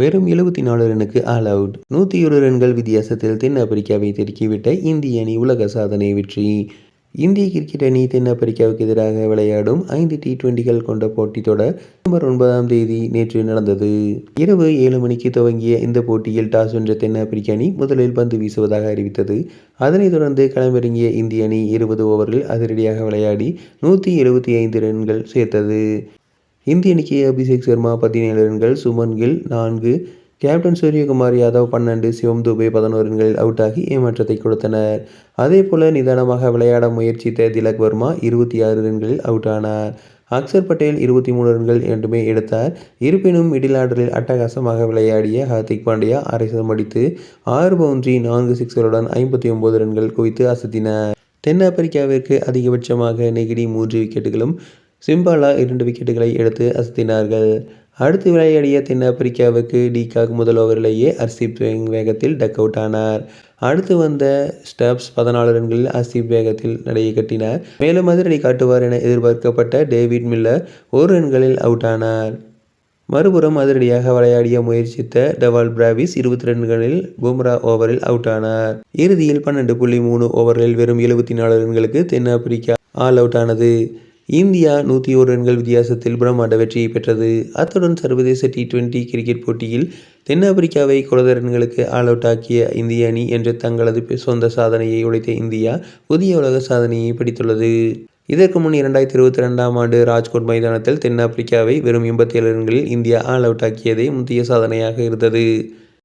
வெறும் எழுபத்தி நாலு ரன்னுக்கு ஆல் அவுட் நூற்றி ஒரு ரன்கள் வித்தியாசத்தில் தென்னாப்பிரிக்காவை தெருக்கிவிட்ட இந்திய அணி உலக சாதனை வெற்றி. இந்திய கிரிக்கெட் அணி தென்னாப்பிரிக்காவுக்கு எதிராக விளையாடும் ஐந்து டி டுவெண்டிகள் கொண்ட போட்டித் தொடர் டிசம்பர் ஒன்பதாம் தேதி நேற்று நடந்தது. இரவு ஏழு மணிக்கு துவங்கிய இந்த போட்டியில் டாஸ் வென்ற தென்னாப்பிரிக்க அணி முதலில் பந்து வீசுவதாக அறிவித்தது. அதனைத் தொடர்ந்து களமிறங்கிய இந்திய அணி இருபது ஓவரில் அதிரடியாக விளையாடி நூற்றி எழுபத்தி ஐந்து ரன்கள் சேர்த்தது. இந்திய அணிக்கு அபிஷேக் சர்மா பதினேழு ரன்கள் சுமன் கில் நான்கு கேப்டன் சூரியகுமார் யாதவ் பன்னெண்டு சிவம் துபே பதினோரு ரன்கள் அவுட் ஆகி ஏமாற்றத்தை கொடுத்தனர். அதே போல நிதானமாக விளையாட முயற்சித்த திலக் வர்மா இருபத்தி ஆறு ரன்களில் அவுட் ஆனார் அக்சர் பட்டேல் இருபத்தி மூணு ரன்கள் இரண்டுமே எடுத்தார். இருப்பினும் மிடில் ஆர்டரில் அட்டகாசமாக விளையாடிய ஹார்திக் பாண்டியா அரை சதம் அடித்து ஆறு பவுண்டரி நான்கு சிக்ஸருடன் ஐம்பத்தி ஒன்பது ரன்கள் குவித்து அசத்தினார். தென்னாப்பிரிக்காவிற்கு அதிகபட்சமாக நெகிடி மூன்று விக்கெட்டுகளும் சிம்பாலா இரண்டு விக்கெட்டுகளை எடுத்து அசத்தினார்கள். அடுத்து விளையாடிய தென்னாப்பிரிக்காவுக்கு டிகாக் முதல் ஓவரிலேயே அர்சிப் சிங் வேகத்தில் டக் அவுட் ஆனார். அடுத்து வந்த ஸ்டப்ஸ் பதினாலு ரன்களில் அர்சிப் வேகத்தில் நடையை கட்டினார். மேலும் அதிரடி காட்டுவார் என எதிர்பார்க்கப்பட்ட டேவிட் மில்லர் ஒரு ரன்களில் அவுட் ஆனார். மறுபுறம் அதிரடியாக விளையாடிய முயற்சித்த டவால் பிராவிஸ் இருபத்தி ரன்களில் பும்ரா ஓவரில் அவுட் ஆனார். இறுதியில் பன்னெண்டு புள்ளி மூணு ஓவர்களில் வெறும் எழுபத்தி நாலு ரன்களுக்கு தென்னாப்பிரிக்கா ஆல் அவுட் ஆனது. இந்தியா நூற்றி ஒரு ரன்கள் வித்தியாசத்தில் பிரம்மாண்ட வெற்றியை பெற்றது. அத்துடன் சர்வதேச டி டுவெண்டி கிரிக்கெட் போட்டியில் தென்னாப்பிரிக்காவை குலத ரன்களுக்கு ஆல் அவுட் ஆக்கிய இந்திய அணி என்று தங்களது சொந்த சாதனையை உழைத்த இந்தியா புதிய உலக சாதனையை படித்துள்ளது. இதற்கு முன் இரண்டாயிரத்தி இருபத்தி ரெண்டாம் ஆண்டு ராஜ்கோட் மைதானத்தில் தென்னாப்பிரிக்காவை வெறும் எண்பத்தி ஏழு ரன்களில் இந்தியா ஆல் அவுட் ஆக்கியதே முந்தைய சாதனையாக இருந்தது.